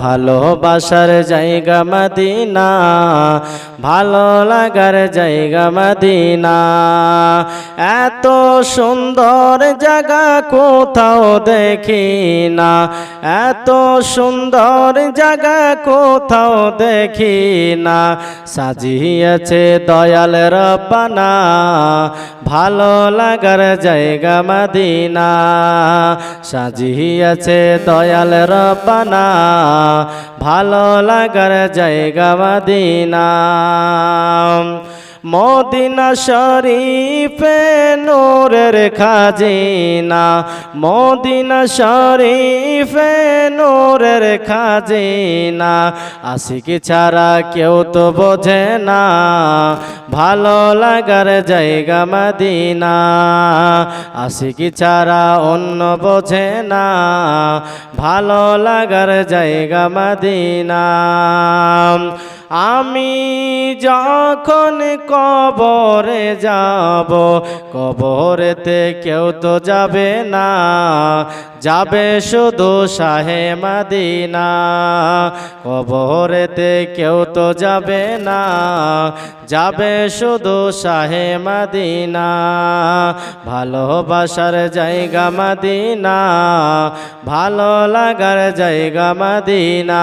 ভালোবাসার জায়গা মদিনা, ভালো লাগার জায়গা মদিনা। এত সুন্দর জায়গা কোথাও দেখি না, এত সুন্দর জায়গা কোথাও দেখি না। সাজিয়েছে দয়াল রব্বানা, ভালো লাগার জায়গা মদিনা। সাজিয়েছে দয়াল রব্বানা ভালো লাগার জায়গা মদিনা। মদিনা শরীফে নূরের খাজিনা, মদিনা শরীফে নূরের খাজিনা। আশিকি ছাড়া কেউ তো বোঝে না, ভালো লাগার জায়গা মদিনা। আশিকি ছাড়া অন্য বোঝে না, ভালো লাগার জায়গা মদিনা। আমি যখন কবরে যাব, কবরেতে কেউ তো যাবে না। যাবে শুধু শাহে মাদিনা। কবরেতে কেউ তো যাবে না। যাবে শুধু শাহে মাদিনা। ভালোবাসার জায়গা মাদিনা। ভালো লাগার জায়গা মাদিনা।